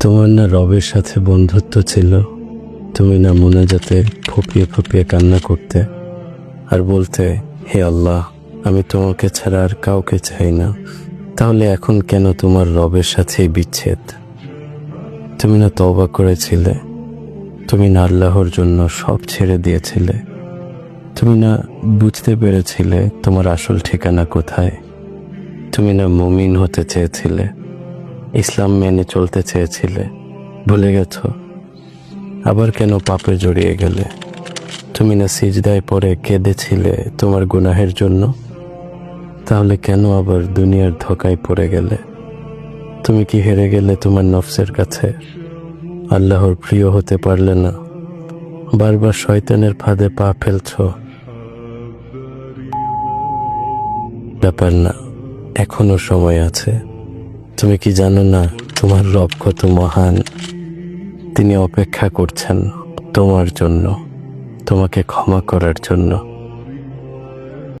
তোমার না রবের সাথে বন্ধুত্ব ছিল। তুমি না মনে যাতে ফুপিয়ে ফুপিয়ে কান্না করতে আর বলতে, হে আল্লাহ, আমি তোমাকে ছাড়া আর কাউকে চাই না। তাহলে এখন কেন তোমার রবের সাথেই বিচ্ছেদ? তুমি না তওবা করেছিলে। তুমি না আল্লাহর জন্য সব ছেড়ে দিয়েছিলে। তুমি না বুঝতে পেরেছিলে তোমার আসল ঠিকানা কোথায়। তুমি না মুমিন হতে চেয়েছিলে। ইসলাম মেনে চলতে চেয়েছিলে। ভুলে গেছো? আবার কেন পাপে জড়িয়ে গেলে? তুমি না সিজদায় পরে কেঁদেছিলে তোমার গুনাহের জন্য? তাহলে কেন আবার দুনিয়ার ধোকায় পড়ে গেলে? তুমি কি হেরে গেলে তোমার নফসের কাছে? আল্লাহর প্রিয় হতে পারলে না। বারবার শয়তানের ফাঁদে পা ফেলছ। ব্যাপার না, এখনও সময় আছে। তুমি কি জানো না, তোমার রব কত মহান। তিনি অপেক্ষা করছেন তোমার জন্য, তোমাকে ক্ষমা করার জন্য।